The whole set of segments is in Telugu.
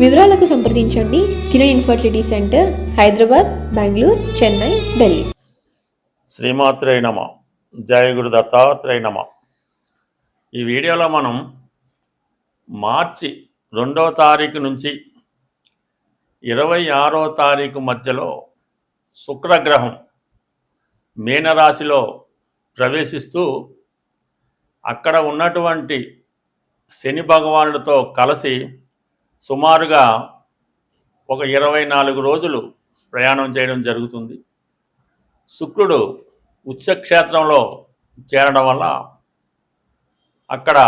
వివరాలకు సంప్రదించండి. Kiran infertility centre Hyderabad Bengaluru Chennai Delhi. శ్రీమాత్రే నమ. జయ గురు దత్తాత్రేయ నమ. ఈ వీడియోలో మనం మార్చి రెండవ తారీఖు నుంచి ఇరవై ఆరో తారీఖు మధ్యలో శుక్రగ్రహం మీనరాశిలో ప్రవేశిస్తూ అక్కడ ఉన్నటువంటి శని భగవానుడితో కలిసి సుమారుగా ఒక ఇరవై నాలుగు రోజులు ప్రయాణం చేయడం జరుగుతుంది. శుక్రుడు ఉచ్చక్షేత్రంలో చేరడం వల్ల అక్కడ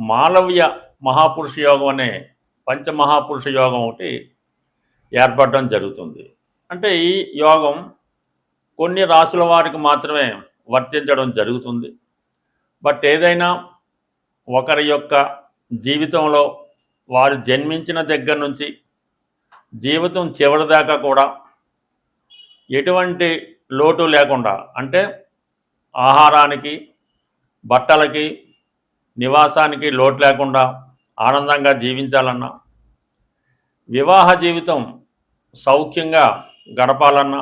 మాలవ్య మహాపురుష యోగం అనే పంచమహాపురుష యోగం ఒకటి ఏర్పడడం జరుగుతుంది. అంటే ఈ యోగం కొన్ని రాసుల వారికి మాత్రమే వర్తించడం జరుగుతుంది. బట్ ఏదైనా ఒకరి యొక్క జీవితంలో వారు జన్మించిన దగ్గర నుంచి జీవితం చివరిదాకా కూడా ఎటువంటి లోటు లేకుండా అంటే ఆహారానికి బట్టలకి నివాసానికి లోటు లేకుండా ఆనందంగా జీవించాలన్నా వివాహ జీవితం సౌఖ్యంగా గడపాలన్నా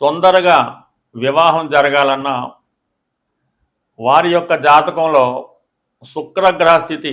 తొందరగా వివాహం జరగాలన్నా వారి యొక్క జాతకంలో శుక్రగ్రహ స్థితి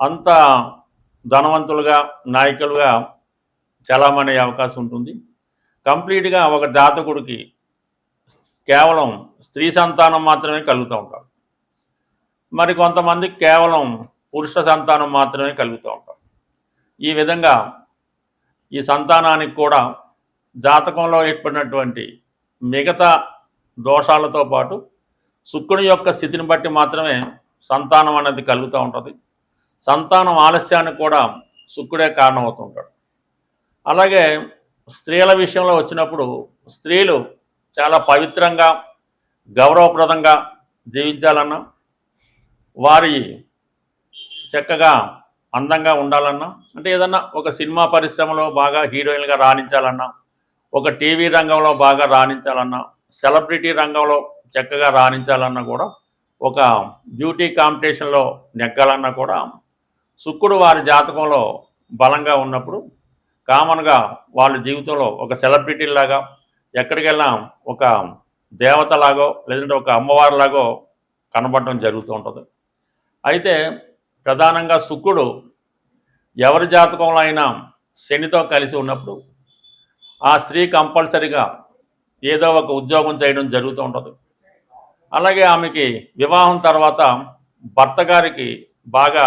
అంత ధనవంతులుగా నాయకులుగా చలామణి అవకాశం ఉంటుంది. కంప్లీట్గా ఒక జాతకుడికి కేవలం స్త్రీ సంతానం మాత్రమే కలుగుతూ ఉంటారు మరి కొంతమంది కేవలం పురుష సంతానం మాత్రమే కలుగుతూ ఉంటారు. ఈ విధంగా ఈ సంతానానికి కూడా జాతకంలో ఏర్పడినటువంటి మిగతా దోషాలతో పాటు శుక్రుని యొక్క స్థితిని బట్టి మాత్రమే సంతానం అనేది కలుగుతూ ఉంటుంది. సంతానం ఆలస్యానికి కూడా శుక్రుడే కారణమవుతుంటాడు. అలాగే స్త్రీల విషయంలో వచ్చినప్పుడు స్త్రీలు చాలా పవిత్రంగా గౌరవప్రదంగా జీవించాలన్నా వారి చక్కగా అందంగా ఉండాలన్నా అంటే ఏదన్నా ఒక సినిమా పరిశ్రమలో బాగా హీరోయిన్గా రాణించాలన్నా ఒక టీవీ రంగంలో బాగా రాణించాలన్నా సెలబ్రిటీ రంగంలో చక్కగా రాణించాలన్నా కూడా ఒక బ్యూటీ కాంపిటీషన్లో నెగ్గాలన్నా కూడా శుక్రుడు వారి జాతకంలో బలంగా ఉన్నప్పుడు కామన్గా వాళ్ళ జీవితంలో ఒక సెలబ్రిటీలాగా ఎక్కడికి వెళ్ళినా ఒక దేవతలాగో లేదంటే ఒక అమ్మవారిలాగో కనబడటం జరుగుతూ ఉంటుంది. అయితే ప్రధానంగా శుక్రుడు ఎవరి జాతకంలో అయినా శనితో కలిసి ఉన్నప్పుడు ఆ స్త్రీ కంపల్సరిగా ఏదో ఒక ఉద్యోగం చేయడం జరుగుతూ ఉంటుంది. అలాగే ఆమెకి వివాహం తర్వాత భర్త గారికి బాగా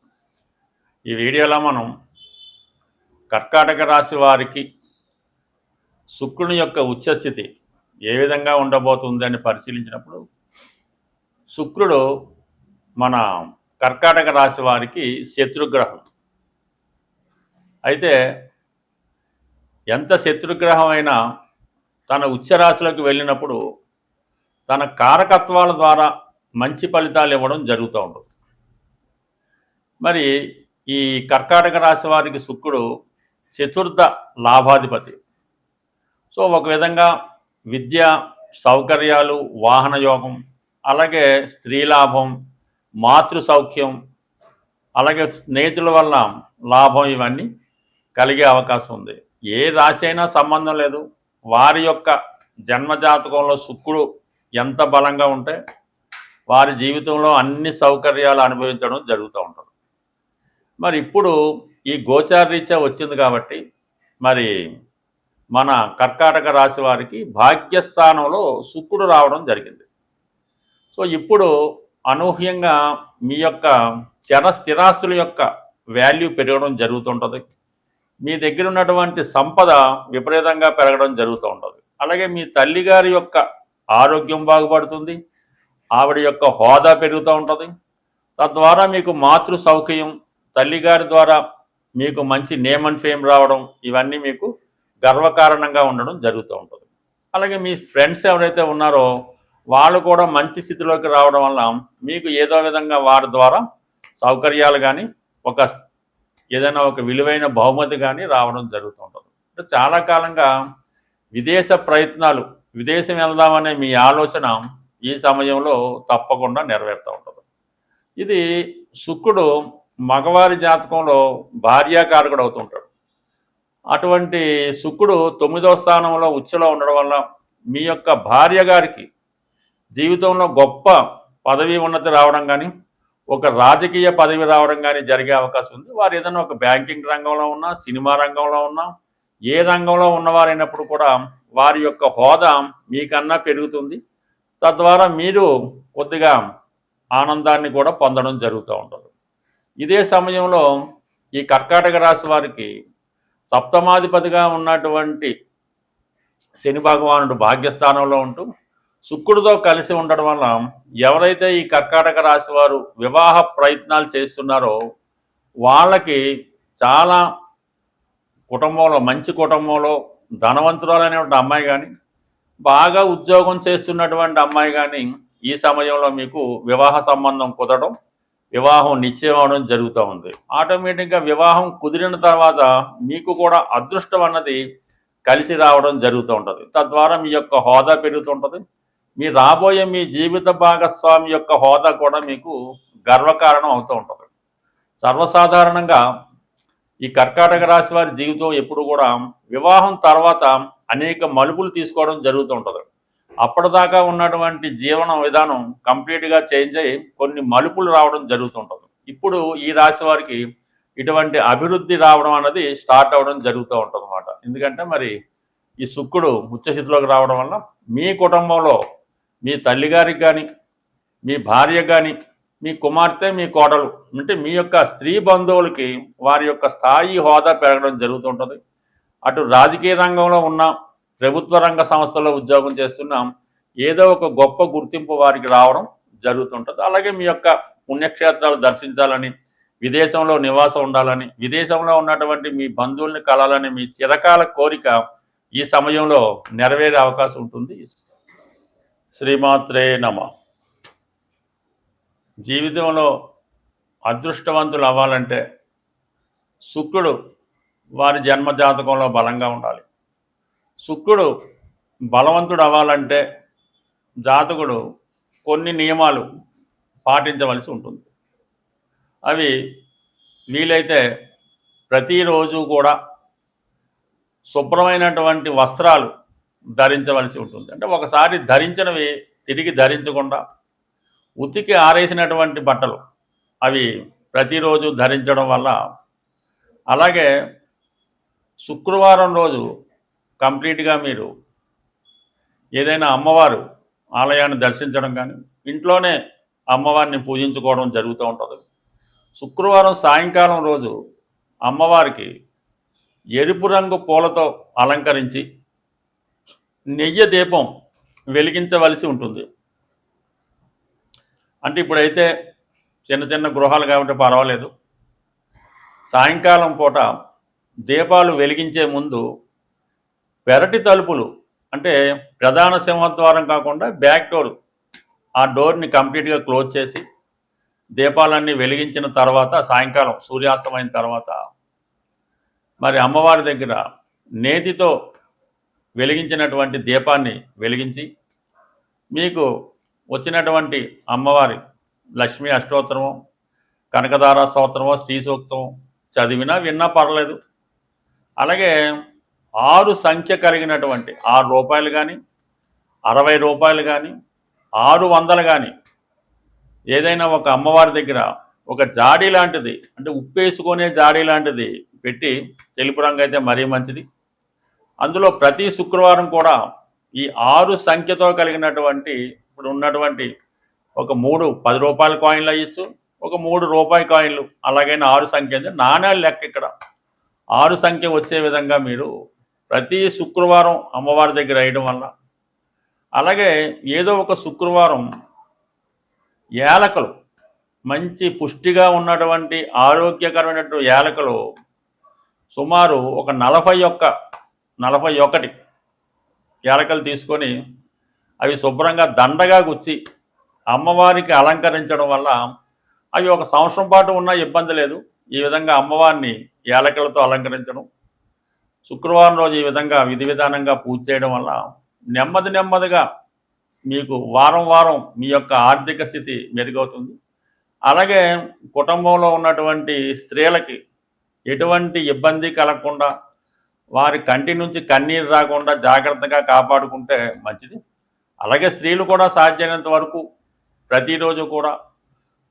ఈ వీడియోలో మనం కర్కాటక రాశి వారికి శుక్రుని యొక్క ఉచ్చస్థితి ఏ విధంగా ఉండబోతుంది అని పరిశీలించినప్పుడు శుక్రుడు మన కర్కాటక రాశి వారికి శత్రుగ్రహం. అయితే ఎంత శత్రుగ్రహం అయినా తన ఉచ్చరాశిలోకి వెళ్ళినప్పుడు తన కారకత్వాల ద్వారా మంచి ఫలితాలు ఇవ్వడం జరుగుతూ ఉంటుంది. మరి ఈ కర్కాటక రాశి వారికి శుక్రుడు చతుర్థ లాభాధిపతి. సో ఒక విధంగా విద్య సౌకర్యాలు వాహన యోగం అలాగే స్త్రీ లాభం మాతృ సౌఖ్యం అలాగే స్నేహితుల వల్ల లాభం ఇవన్నీ కలిగే అవకాశం ఉంది. ఏ రాశి అయినా సంబంధం లేదు. వారి యొక్క జన్మజాతకంలో శుక్రుడు ఎంత బలంగా ఉంటే వారి జీవితంలో అన్ని సౌకర్యాలు అనుభవించడం జరుగుతూ ఉంటుంది. మరి ఇప్పుడు ఈ గోచార రీత్యా వచ్చింది కాబట్టి మరి మన కర్కాటక రాశి వారికి భాగ్యస్థానంలో శుక్రుడు రావడం జరిగింది. సో ఇప్పుడు అనూహ్యంగా మీ యొక్క చర స్థిరాస్తుల యొక్క వాల్యూ పెరగడం జరుగుతుంటుంది. మీ దగ్గర ఉన్నటువంటి సంపద విపరీతంగా పెరగడం జరుగుతూ ఉంటుంది అలాగే మీ తల్లిగారి యొక్క ఆరోగ్యం బాగుపడుతుంది. ఆవిడ యొక్క హోదా పెరుగుతూ ఉంటుంది. తద్వారా మీకు మాతృ సౌఖ్యం తల్లిగారి ద్వారా మీకు మంచి నేమ్ అండ్ ఫేమ్ రావడం ఇవన్నీ మీకు గర్వకారణంగా ఉండడం జరుగుతూ ఉంటుంది. అలాగే మీ ఫ్రెండ్స్ ఎవరైతే ఉన్నారో వాళ్ళు కూడా మంచి స్థితిలోకి రావడం వల్ల మీకు ఏదో విధంగా వారి ద్వారా సౌకర్యాలు కానీ ఒక ఏదైనా ఒక విలువైన బహుమతి కానీ రావడం జరుగుతూ ఉంటుంది. అంటే చాలా కాలంగా విదేశ ప్రయత్నాలు విదేశం వెళ్దామనే మీ ఆలోచన ఈ సమయంలో తప్పకుండా నెరవేరుతూ ఉంటుంది. ఇది శుక్రుడు మగవారి జాతకంలో భార్యాకారకుడు అవుతుంటాడు. అటువంటి శుక్రుడు తొమ్మిదో స్థానంలో ఉచ్చలో ఉండడం వల్ల మీ యొక్క భార్య గారికి జీవితంలో గొప్ప పదవి ఉన్నతి రావడం కానీ ఒక రాజకీయ పదవి రావడం కానీ జరిగే అవకాశం ఉంది. వారు ఏదైనా ఒక బ్యాంకింగ్ రంగంలో ఉన్నా సినిమా రంగంలో ఉన్నా ఏ రంగంలో ఉన్నవారైనప్పుడు కూడా వారి యొక్క హోదా మీకన్నా పెరుగుతుంది. తద్వారా మీరు కొద్దిగా ఆనందాన్ని కూడా పొందడం జరుగుతూ ఉంటుంది. ఇదే సమయంలో ఈ కర్కాటక రాశి వారికి సప్తమాధిపతిగా ఉన్నటువంటి శని భగవానుడు భాగ్యస్థానంలో ఉంటూ శుక్రుడితో కలిసి ఉండడం వల్ల ఎవరైతే ఈ కర్కాటక రాశి వారు వివాహ ప్రయత్నాలు చేస్తున్నారో వాళ్ళకి చాలా కుటుంబంలో మంచి కుటుంబంలో ధనవంతురాలనేటువంటి అమ్మాయి కానీ బాగా ఉద్యోగం చేస్తున్నటువంటి అమ్మాయి కానీ ఈ సమయంలో మీకు వివాహ సంబంధం కుదరడం వివాహం నిశ్చయం అవడం జరుగుతూ ఉంది. ఆటోమేటిక్గా వివాహం కుదిరిన తర్వాత మీకు కూడా అదృష్టం అన్నది కలిసి రావడం జరుగుతూ ఉంటుంది. తద్వారా మీ యొక్క హోదా పెరుగుతుంటుంది మీ రాబోయే మీ జీవిత భాగస్వామి యొక్క హోదా కూడా మీకు గర్వకారణం అవుతూ ఉంటుంది. సర్వసాధారణంగా ఈ కర్కాటక రాశి వారి జీవితం ఎప్పుడు కూడా వివాహం తర్వాత అనేక మలుపులు తీసుకోవడం జరుగుతూ ఉంటుంది. అప్పటిదాకా ఉన్నటువంటి జీవన విధానం కంప్లీట్గా చేంజ్ అయ్యి కొన్ని మలుపులు రావడం జరుగుతుంటుంది. ఇప్పుడు ఈ రాశి వారికి ఇటువంటి అభివృద్ధి రావడం అన్నది స్టార్ట్ అవ్వడం జరుగుతూ ఉంటుంది అనమాట ఎందుకంటే మరి ఈ శుక్రుడు ఉచ్చస్థితిలోకి రావడం వల్ల మీ కుటుంబంలో మీ తల్లిగారికి కానీ మీ భార్య కానీ మీ కుమార్తె మీ కోడలు అంటే మీ యొక్క స్త్రీ బంధువులకి వారి యొక్క స్థాయి హోదా పెరగడం జరుగుతుంటుంది అటు రాజకీయ రంగంలో ఉన్న ప్రభుత్వ రంగ సంస్థలో ఉద్యోగం చేస్తున్నాం. ఏదో ఒక గొప్ప గుర్తింపు వారికి రావడం జరుగుతుంటుంది. అలాగే మీ యొక్క పుణ్యక్షేత్రాలు దర్శించాలని విదేశంలో నివాసం ఉండాలని విదేశంలో ఉన్నటువంటి మీ బంధువుల్ని కలాలని మీ చిరకాల కోరిక ఈ సమయంలో నెరవేరే అవకాశం ఉంటుంది. శ్రీమాత్రే నమ. జీవితంలో అదృష్టవంతులు అవ్వాలంటే శుక్రుడు వారి జన్మ జాతకంలో బలంగా ఉండాలి. శుక్రుడు బలవంతుడు అవ్వాలంటే జాతకుడు కొన్ని నియమాలు పాటించవలసి ఉంటుంది. అవి వీలైతే ప్రతిరోజు కూడా శుభ్రమైనటువంటి వస్త్రాలు ధరించవలసి ఉంటుంది. అంటే ఒకసారి ధరించినవి తిరిగి ధరించకుండా ఉతికి ఆరేసినటువంటి బట్టలు అవి ప్రతిరోజు ధరించడం వల్ల అలాగే శుక్రవారం రోజు కంప్లీట్గా మీరు ఏదైనా అమ్మవారు ఆలయాన్ని దర్శించడం కానీ ఇంట్లోనే అమ్మవారిని పూజించుకోవడం జరుగుతూ ఉంటుంది. శుక్రవారం సాయంకాలం రోజు అమ్మవారికి ఎరుపు రంగు పూలతో అలంకరించి నెయ్యి దీపం వెలిగించవలసి ఉంటుంది. అంటే ఇప్పుడైతే చిన్న చిన్న గృహాలు కాబట్టి పర్వాలేదు. సాయంకాలం పూట దీపాలు వెలిగించే ముందు పెరటి తలుపులు అంటే ప్రధాన సింహద్వారం కాకుండా బ్యాక్ డోర్ ఆ డోర్ని కంప్లీట్గా క్లోజ్ చేసి దీపాలన్నీ వెలిగించిన తర్వాత సాయంకాలం సూర్యాస్తమైన తర్వాత మరి అమ్మవారి దగ్గర నేతితో వెలిగించినటువంటి దీపాన్ని వెలిగించి మీకు వచ్చినటువంటి అమ్మవారి లక్ష్మీ అష్టోత్తరము కనకదార స్తోత్రమో శ్రీ సూక్తం చదివినా విన్నా పర్లేదు. అలాగే ఆరు సంఖ్య కలిగినటువంటి ఆరు రూపాయలు కానీ అరవై రూపాయలు కానీ ఆరు వందలు కానీ ఏదైనా ఒక అమ్మవారి దగ్గర ఒక జాడీ లాంటిది అంటే ఉప్పేసుకునే జాడీ లాంటిది పెట్టి తెలుపు రంగు అయితే మరీ మంచిది. అందులో ప్రతి శుక్రవారం కూడా ఈ ఆరు సంఖ్యతో కలిగినటువంటి ఇప్పుడు ఉన్నటువంటి ఒక మూడు పది రూపాయల కాయిన్లు అయ్యచ్చు ఒక మూడు రూపాయి కాయిన్లు అలాగైనా ఆరు సంఖ్య అంటే నాణ్యాలు లెక్క ఇక్కడ. ఆరు సంఖ్య వచ్చే విధంగా మీరు ప్రతి శుక్రవారం అమ్మవారి దగ్గర వేయడం వల్ల. అలాగే ఏదో ఒక శుక్రవారం యాలకలు మంచి పుష్టిగా ఉన్నటువంటి ఆరోగ్యకరమైనటువంటి యాలకలు సుమారు ఒక నలభై ఒక్క నలభై ఒకటి యాలకలు తీసుకొని అవి శుభ్రంగా దండగా గుచ్చి అమ్మవారికి అలంకరించడం వల్ల అవి ఒక సంవత్సరం పాటు ఉన్నా ఇబ్బంది లేదు. ఈ విధంగా అమ్మవారిని యాలకలతో అలంకరించడం శుక్రవారం రోజు ఈ విధంగా విధి విధానంగా పూజ చేయడం వల్ల నెమ్మది నెమ్మదిగా మీకు వారం వారం మీ యొక్క ఆర్థిక స్థితి మెరుగవుతుంది. అలాగే కుటుంబంలో ఉన్నటువంటి స్త్రీలకి ఎటువంటి ఇబ్బంది కలగకుండా వారి కంటి నుంచి కన్నీరు రాకుండా జాగ్రత్తగా కాపాడుకుంటే మంచిది. అలాగే స్త్రీలు కూడా సాధ్యమైనంత వరకు ప్రతిరోజు కూడా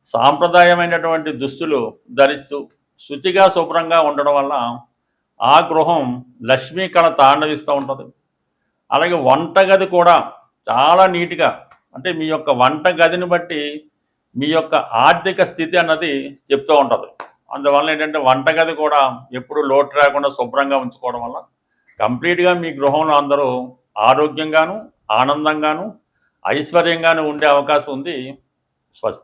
సాంప్రదాయమైనటువంటి దుస్తులు ధరిస్తూ శుచిగా శుభ్రంగా ఉండడం వల్ల ఆ గృహం లక్ష్మీ కళ తాండవిస్తూ ఉంటుంది. అలాగే వంటగది కూడా చాలా నీట్గా అంటే మీ యొక్క వంట గదిని బట్టి మీ యొక్క ఆర్థిక స్థితి అన్నది చెప్తూ ఉంటుంది. అందువల్ల ఏంటంటే వంటగది కూడా ఎప్పుడు లోటు రాకుండా శుభ్రంగా ఉంచుకోవడం వల్ల కంప్లీట్గా మీ గృహంలో అందరూ ఆరోగ్యంగాను ఆనందంగాను ఐశ్వర్యంగాను ఉండే అవకాశం ఉంది స్వస్తి.